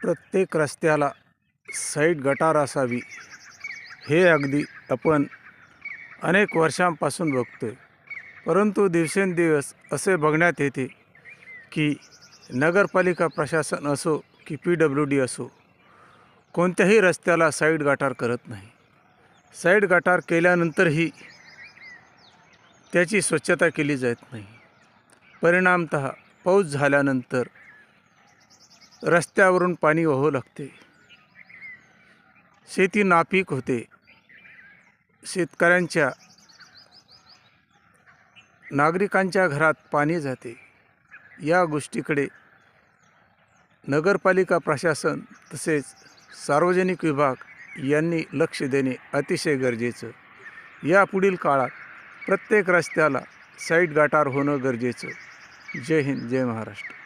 प्रत्येक रस्त्याला साईड गटार असावी हे अगदी आपण अनेक वर्षांपासून बघतोय. परंतु दिवसेंदिवस असे बघण्यात येते की नगरपालिका प्रशासन असो की पी डब्ल्यू डी असो कोणत्याही रस्त्याला साईड गटार करत नाही. साईड गटार केल्यानंतरही त्याची स्वच्छता केली जात नाही. परिणामत पाऊस झाल्यानंतर रस्त्यावरून पाणी वाहू लागते. शेती नापीक होते. शेतकऱ्यांच्या नागरिकांच्या घरात पाणी जाते. या गोष्टीकडे नगरपालिका प्रशासन तसेच सार्वजनिक विभाग यांनी लक्ष देणे अतिशय गरजेचं. या पुढील काळात प्रत्येक रस्त्याला साईड गाटार होणं गरजेचं. जय हिंद जय महाराष्ट्र.